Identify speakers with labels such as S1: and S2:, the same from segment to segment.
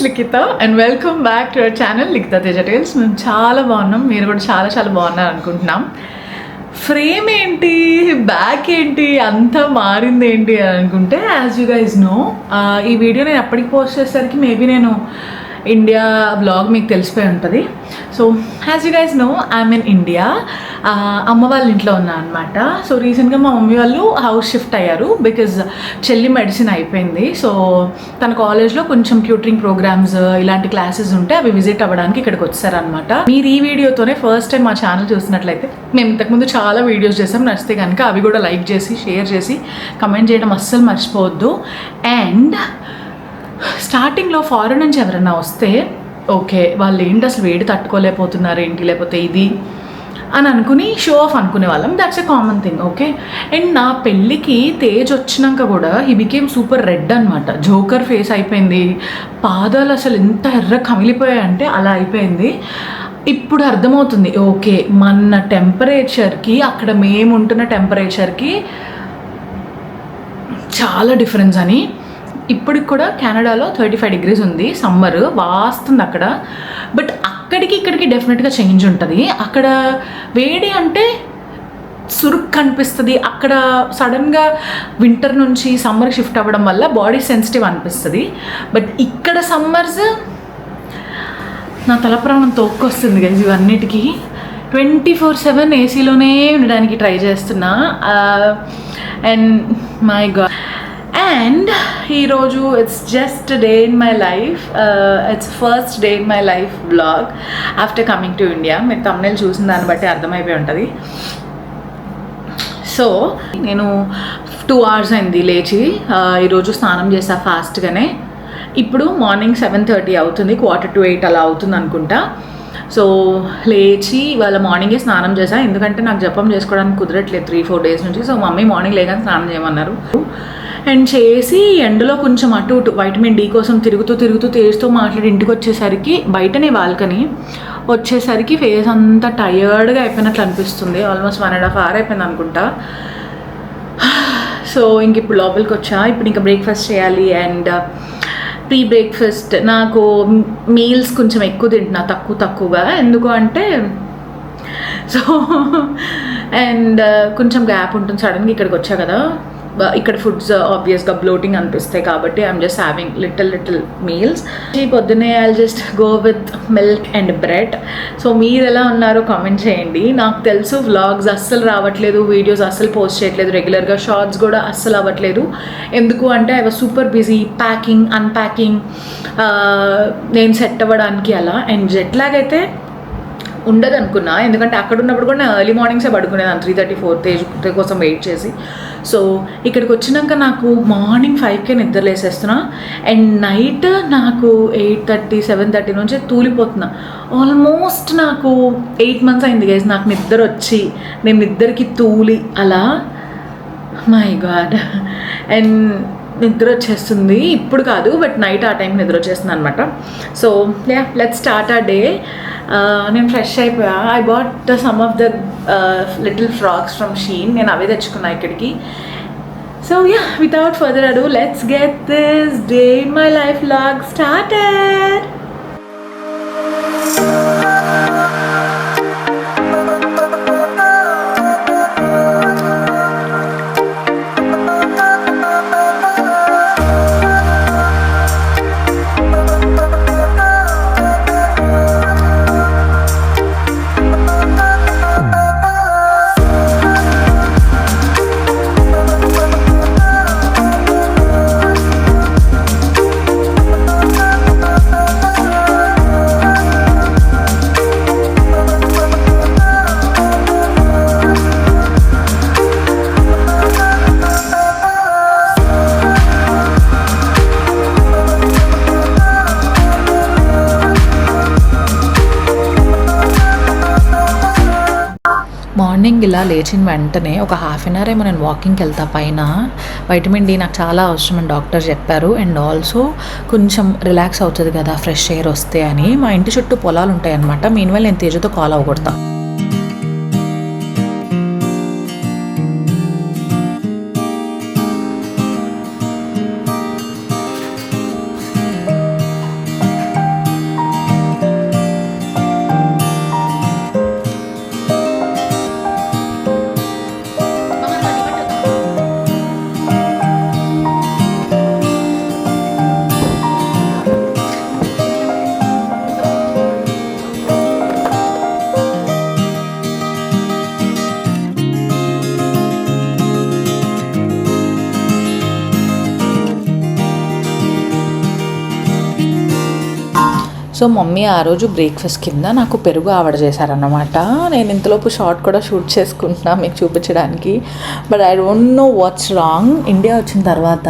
S1: Is Likhita and welcome back to our channel Likhita Teja tales మేము చాలా బాగున్నాం. మీరు కూడా చాలా చాలా బాగున్నారు అనుకుంటున్నాం. ఫ్రేమ్ ఏంటి? బ్యాక్ ఏంటి? అంతా మారింది ఏంటి అని అనుకుంటే యాజ్ యూ గైజ్ నో ఈ వీడియో నేను ఎప్పటికి పోస్ట్ చేసేసరికి మేబీ నేను ఇండియా బ్లాగ్ మీకు తెలిసిపోయి ఉంటుంది. So as you guys know I'm in India అమ్మ వాళ్ళ ఇంట్లో ఉన్నా అనమాట సో రీసెంట్గా మా మమ్మీ వాళ్ళు హౌస్ షిఫ్ట్ అయ్యారు బికాజ్ చెల్లి మెడిసిన్ అయిపోయింది. సో తన కాలేజ్లో కొంచెం ట్యూటరింగ్ ప్రోగ్రామ్స్ ఇలాంటి క్లాసెస్ ఉంటే అవి విజిట్ అవ్వడానికి ఇక్కడికి వచ్చారనమాట మీరు ఈ వీడియోతోనే ఫస్ట్ టైం మా ఛానల్ చూసినట్లయితే మేము ఇంతకుముందు చాలా వీడియోస్ చేసాం నచ్చితే కనుక అవి కూడా లైక్ చేసి షేర్ చేసి కమెంట్ చేయడం అస్సలు మర్చిపోవద్దు. అండ్ స్టార్టింగ్లో ఫారెన్ నుంచి ఎవరైనా వస్తే ఓకే వాళ్ళు ఏంటి అసలు వేడి తట్టుకోలేకపోతున్నారు ఏంటి? లేకపోతే ఇది? అని అనుకుని షో ఆఫ్ అనుకునే వాళ్ళం. That's a common thing okay and నా పెళ్ళికి తేజ్ వచ్చినాక కూడా హీ బికేమ్ సూపర్ రెడ్ అనమాట జోకర్ ఫేస్ అయిపోయింది. పాదాలు అసలు ఎంత ఎర్ర కమిలిపోయాయంటే అలా అయిపోయింది. ఇప్పుడు అర్థమవుతుంది ఓకే మన టెంపరేచర్కి అక్కడ మేము ఉంటున్న టెంపరేచర్కి చాలా డిఫరెన్స్ అని ఇప్పటికి కూడా కెనడాలో థర్టీ ఫైవ్ డిగ్రీస్ ఉంది సమ్మర్ వాస్తుంది అక్కడ. బట్ అక్కడికి ఇక్కడికి డెఫినెట్గా చేంజ్ ఉంటుంది. అక్కడ వేడి అంటే సురుక్ కనిపిస్తుంది. అక్కడ సడన్గా వింటర్ నుంచి సమ్మర్ షిఫ్ట్ అవ్వడం వల్ల బాడీ సెన్సిటివ్ అనిపిస్తుంది. బట్ ఇక్కడ సమ్మర్స్ నా తల ప్రాణం తోక్కొస్తుంది గైజ్ ఇవన్నిటికీ. ట్వంటీ ఫోర్ సెవెన్ ఏసీలోనే ఉండడానికి ట్రై చేస్తున్నా. అండ్ మై గా అండ్ ఈరోజు it's just day in my life it's first day in my life vlog after coming to India మీరు తమిళ చూసిన దాన్ని బట్టి అర్థమైపోయి ఉంటుంది. సో నేను టూ అవర్స్ అయింది లేచి uh, ఈరోజు స్నానం చేసా ఫాస్ట్గానే ఇప్పుడు మార్నింగ్ సెవెన్ థర్టీ అవుతుంది క్వార్టర్ టు ఎయిట్ అలా అవుతుంది అనుకుంటా. సో లేచి వాళ్ళ మార్నింగే స్నానం చేశాను ఎందుకంటే నాకు జపం చేసుకోవడానికి కుదరట్లేదు త్రీ ఫోర్ డేస్ నుంచి. సో మమ్మీ మార్నింగ్ లేగానే స్నానం చేయమన్నారు. అండ్ చేసి ఎండలో కొంచెం అటు ఇటు వైటమిన్ డి కోసం తిరుగుతూ తిరుగుతూ తేజ్తో మాట్లాడి ఇంటికి వచ్చేసరికి బయటనే బాల్కనీ వచ్చేసరికి ఫేస్ అంతా టయర్డ్గా అయిపోయినట్లు అనిపిస్తుంది. Almost one and half hour అయిపోయింది అనుకుంటా. సో ఇంక ఇప్పుడు లోపలికి వచ్చా. ఇప్పుడు ఇంకా బ్రేక్ఫాస్ట్ చేయాలి అండ్ ప్రీ బ్రేక్ఫాస్ట్ నాకు మీల్స్ కొంచెం ఎక్కువ తింటున్నా తక్కువ తక్కువగా. ఎందుకు అంటే సో అండ్ uh, కొంచెం గ్యాప్ ఉంటుంది. సడన్గా ఇక్కడికి వచ్చా కదా. ఇక్కడ ఫుడ్స్ ఆబ్వియస్గా బ్లోటింగ్ అనిపిస్తాయి కాబట్టి I'm just having little little meals ఈ పొద్దున్నే I just go with milk and bread so మీరు ఎలా ఉన్నారో కామెంట్ చేయండి. నాకు తెలుసు వ్లాగ్స్ అస్సలు రావట్లేదు వీడియోస్ అస్సలు పోస్ట్ చేయట్లేదు రెగ్యులర్గా షార్ట్స్ కూడా అస్సలు అవ్వట్లేదు. ఎందుకు అంటే I was super busy packing unpacking నేను సెట్ అవ్వడానికి అలా. అండ్ జెట్ లాగ్ అయితే ఉండదు అనుకున్నా ఎందుకంటే అక్కడ ఉన్నప్పుడు కూడా నేను ఎర్లీ మార్నింగ్సే పడుకునేదాన్ని. త్రీ థర్టీ ఫోర్ తేజ్ కోసం వెయిట్ చేసి. సో ఇక్కడికి వచ్చినాక నాకు మార్నింగ్ ఫైవ్కే నిద్రలేసేస్తున్నా అండ్ నైట్ నాకు ఎయిట్ థర్టీ సెవెన్ థర్టీ నుంచి తూలిపోతున్నా. ఆల్మోస్ట్ నాకు ఎయిట్ మంత్స్ అయింది గైస్ నాకు నిద్ర వచ్చి నేను నిద్రకి తూలి అలా. మై గాడ్ అండ్ నిద్ర వచ్చేస్తుంది ఇప్పుడు కాదు బట్ నైట్ ఆ టైం నిద్ర వచ్చేస్తుంది అనమాట so yeah let start a day నేను ఫ్రెష్ అయిపోయా. I bought some of the little frocks from Shein నేను అవే తెచ్చుకున్నా ఇక్కడికి. So yeah without further ado let's get this day in my life vlog started morning ఇలా లేచిన వెంటనే ఒక హాఫ్ అన్ అవర్ ఏమో నేను వాకింగ్కి వెళ్తా పైన. వైటమిన్ డి నాకు చాలా అవసరం అని డాక్టర్ చెప్పారు. అండ్ ఆల్సో కొంచెం రిలాక్స్ అవుతుంది కదా ఫ్రెష్ ఎయిర్ వస్తే అని. మా ఇంటి చుట్టూ పొలాలు ఉంటాయి అన్నమాట మీన్ నేను తేజతో కాల్ అవ్వకూడతాను సో మమ్మీ ఆ రోజు బ్రేక్ఫాస్ట్ కింద నాకు పెరుగు ఆవిడ చేశారన్నమాట. నేను ఇంతలోపు షార్ట్ కూడా షూట్ చేసుకుంటున్నా మీకు చూపించడానికి. But I don't know what's wrong India వచ్చిన తర్వాత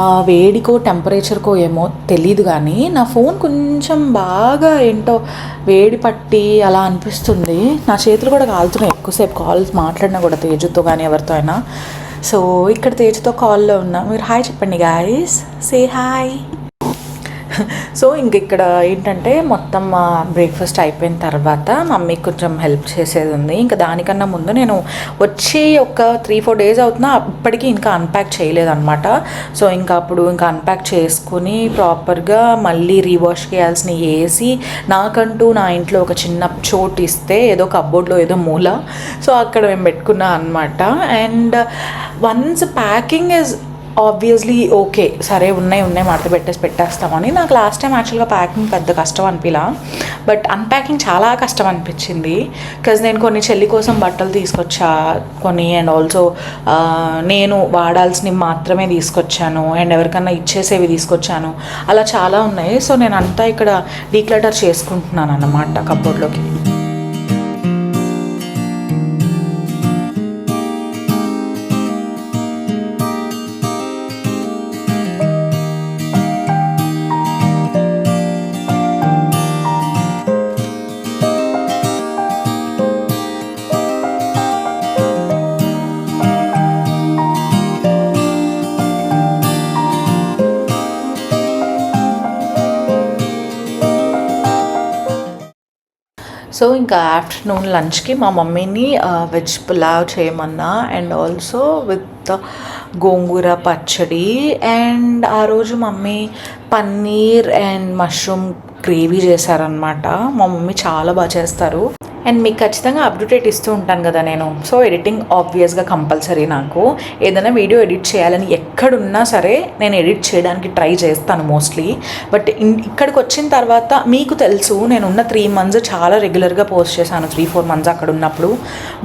S1: ఆ వేడికో టెంపరేచర్కో ఏమో తెలియదు కానీ నా ఫోన్ కొంచెం బాగా ఏంటో వేడి పట్టి అలా అనిపిస్తుంది. నా చేతులు కూడా కాలుతున్నాయి. ఎక్కువసేపు కాల్స్ మాట్లాడినా కూడా తేజుతో కానీ ఎవరితో అయినా. సో ఇక్కడ తేజుతో కాల్లో ఉన్నా. మీరు హాయ్ చెప్పండి గాయస్ సే హాయ్ సో ఇంక ఇక్కడ ఏంటంటే మొత్తం బ్రేక్ఫాస్ట్ అయిపోయిన తర్వాత మమ్మీకి కొంచెం హెల్ప్ చేసేది ఉంది ఇంకా దానికన్నా ముందు నేను వచ్చి ఒక త్రీ ఫోర్ డేస్ అవుతున్నా అప్పటికి ఇంకా అన్ప్యాక్ చేయలేదన్నమాట. సో ఇంకా అప్పుడు ఇంకా అన్ప్యాక్ చేసుకుని ప్రాపర్గా మళ్ళీ రీవాష్ చేయాల్సిన వేసి నాకంటూ నా ఇంట్లో ఒక చిన్న చోటు ఇస్తే ఏదో కబోర్డ్లో ఏదో మూల. సో అక్కడ మేము పెట్టుకున్నాం అనమాట and once packing is obviously okay సరే ఉన్నాయి ఉన్నాయి మడత పెట్టేసి పెట్టేస్తామని. నాకు లాస్ట్ టైం యాక్చువల్గా ప్యాకింగ్ పెద్ద కష్టం అనిపిలా. బట్ అన్ప్యాకింగ్ చాలా కష్టం అనిపించింది. బికాజ్ నేను కొన్ని చెల్లి కోసం బట్టలు తీసుకొచ్చా కొన్ని అండ్ ఆల్సో నేను వాడాల్సినవి మాత్రమే తీసుకొచ్చాను అండ్ ఎవరికన్నా ఇచ్చేసేవి తీసుకొచ్చాను. అలా చాలా ఉన్నాయి. సో నేను అంతా ఇక్కడ డీక్లటర్ చేసుకుంటున్నాను అన్నమాట కబోర్డ్లోకి సో ఇంకా ఆఫ్టర్నూన్ లంచ్కి మా మమ్మీని వెజ్ పులావ్ చేయమన్నా అండ్ ఆల్సో విత్ గోంగూర పచ్చడి అండ్ ఆ రోజు mummy paneer and mushroom gravy చేశారనమాట మా మమ్మీ చాలా బాగా చేస్తారు. అండ్ మీకు ఖచ్చితంగా అప్డేట్ ఇస్తూ ఉంటాను కదా నేను. సో ఎడిటింగ్ ఆబ్వియస్గా కంపల్సరీ నాకు. ఏదైనా వీడియో ఎడిట్ చేయాలని ఎక్కడున్నా సరే నేను ఎడిట్ చేయడానికి ట్రై చేస్తాను మోస్ట్లీ బట్ ఇక్కడికి వచ్చిన తర్వాత మీకు తెలుసు నేను ఉన్న త్రీ మంత్స్ చాలా రెగ్యులర్గా పోస్ట్ చేశాను త్రీ ఫోర్ మంత్స్ అక్కడ ఉన్నప్పుడు.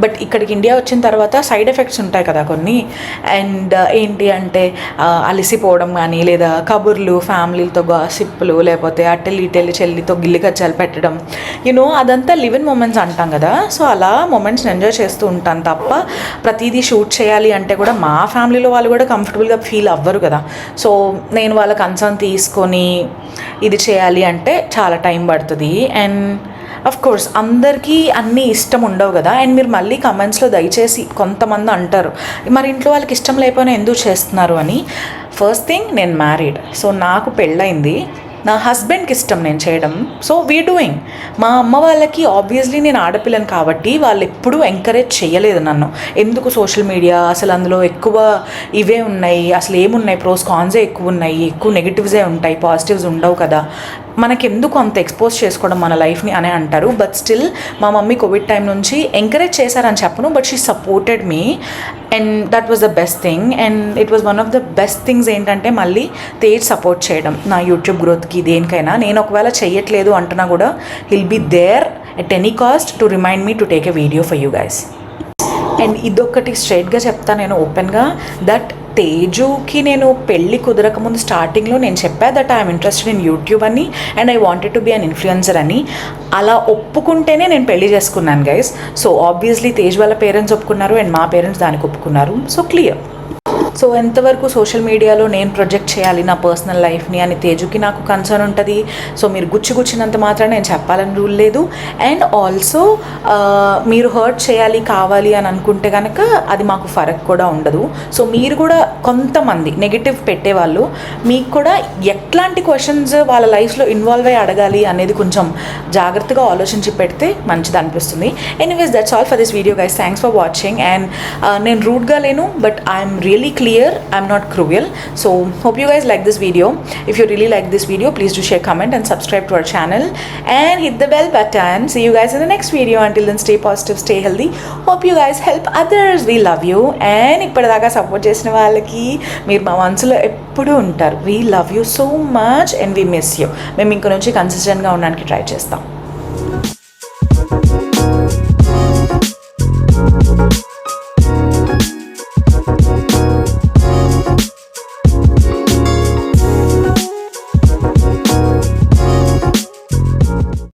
S1: బట్ ఇక్కడికి ఇండియా వచ్చిన తర్వాత సైడ్ ఎఫెక్ట్స్ ఉంటాయి కదా కొన్ని. అండ్ uh, ఏంటి అంటే uh, అలసిపోవడం కానీ లేదా కబుర్లు ఫ్యామిలీతో గాసిప్పులు లేకపోతే అట్టెల్లి ఇటెల్లి చెల్లితో గిల్లి కచ్చాలు పెట్టడం. యూనో అదంతా లివిన్ ఇన్ మూమెంట్స్ అంటాం కదా. సో అలా మూమెంట్స్ని ఎంజాయ్ చేస్తూ ఉంటాను తప్ప ప్రతిదీ షూట్ చేయాలి అంటే కూడా మా ఫ్యామిలీలో వాళ్ళు కూడా కంఫర్టబుల్గా ఫీల్ అవ్వరు కదా. సో నేను వాళ్ళ కన్సర్న్ తీసుకొని ఇది చేయాలి అంటే చాలా టైం పడుతుంది. అండ్ అఫ్ కోర్స్ అందరికీ అన్నీ ఇష్టం ఉండవు కదా. అండ్ మీరు మళ్ళీ కమెంట్స్లో దయచేసి కొంతమంది అంటారు మరి ఇంట్లో వాళ్ళకి ఇష్టం లేకపోయినా ఎందుకు చేస్తున్నారు? అని. ఫస్ట్ థింగ్ నేను మ్యారీడ్ సో నాకు పెళ్ళైంది నా హస్బెండ్కి ఇష్టం నేను చేయడం. సో వీ డూయింగ్ మా అమ్మ వాళ్ళకి ఆబ్వియస్లీ నేను ఆడపిల్లని కాబట్టి వాళ్ళు ఎప్పుడూ ఎంకరేజ్ చేయలేదు నన్ను. ఎందుకు సోషల్ మీడియా అసలు అందులో ఎక్కువ ఇవే ఉన్నాయి. అసలు ఏమున్నాయి? ప్రోస్ కాన్సే ఎక్కువ ఉన్నాయి. ఎక్కువ నెగిటివ్సే ఉంటాయి. పాజిటివ్స్ ఉండవు కదా. మనకి ఎందుకు అంత ఎక్స్పోజ్ చేసుకోవడం మన లైఫ్ని అనే అంటారు. బట్ స్టిల్ మా మమ్మీ కోవిడ్ టైం నుంచి ఎంకరేజ్ చేశారని చెప్పను. But she supported me and that was the best thing and it was one of the best things ఏంటంటే మళ్ళీ తేజ్ సపోర్ట్ చేయడం. నా యూట్యూబ్ గ్రోత్కి దేనికైనా నేను ఒకవేళ చెయ్యట్లేదు అంటున్నా కూడా he'll be there at any cost to remind me to take a video for you guys and ఇదొక్కటి స్ట్రైట్గా చెప్తా నేను ఓపెన్గా దట్ తేజుకి నేను పెళ్ళి కుదరకముందు స్టార్టింగ్లో నేను చెప్పా that I'm interested in YouTube అని and I wanted to be an influencer అని. అలా ఒప్పుకుంటేనే నేను పెళ్ళి చేసుకున్నాను గైస్ సో ఆబ్వియస్లీ తేజ్ వాళ్ళ పేరెంట్స్ ఒప్పుకున్నారు అండ్ మా పేరెంట్స్ దానికి ఒప్పుకున్నారు. సో క్లియర్ సో ఎంతవరకు సోషల్ మీడియాలో నేను ప్రొజెక్ట్ చేయాలి నా పర్సనల్ లైఫ్ని అని తేజుకి నాకు కన్సర్న్ ఉంటుంది. సో మీరు గుచ్చి గుచ్చినంత మాత్రం నేను చెప్పాలని రూల్ లేదు. అండ్ ఆల్సో మీరు హర్ట్ చేయాలి కావాలి అని అనుకుంటే కనుక అది మాకు ఫరక్ కూడా ఉండదు. సో మీరు కూడా కొంతమంది నెగిటివ్ పెట్టేవాళ్ళు మీకు కూడా ఎట్లాంటి క్వశ్చన్స్ వాళ్ళ లైఫ్లో ఇన్వాల్వ్ అయ్యి అడగాలి అనేది కొంచెం జాగ్రత్తగా ఆలోచించి పెడితే మంచిది అనిపిస్తుంది. Anyways that's all for this video guys thanks for watching and నేను రూడ్గా లేను but I'm really clear i'm not cruel so hope you guys like this video if you really like this video please do share comment and subscribe to our channel and hit the bell button see you guys in the next video until then stay positive stay healthy hope you guys help others we love you and ఇప్పటిదాకా support చేసిన వాళ్ళకి మీరు మా మనసులో ఎప్పుడూ ఉంటారు we love you so much and we miss you మేము ఇంక నుంచి కన్సిస్టెంట్గా ఉండడానికి ట్రై చేస్తాం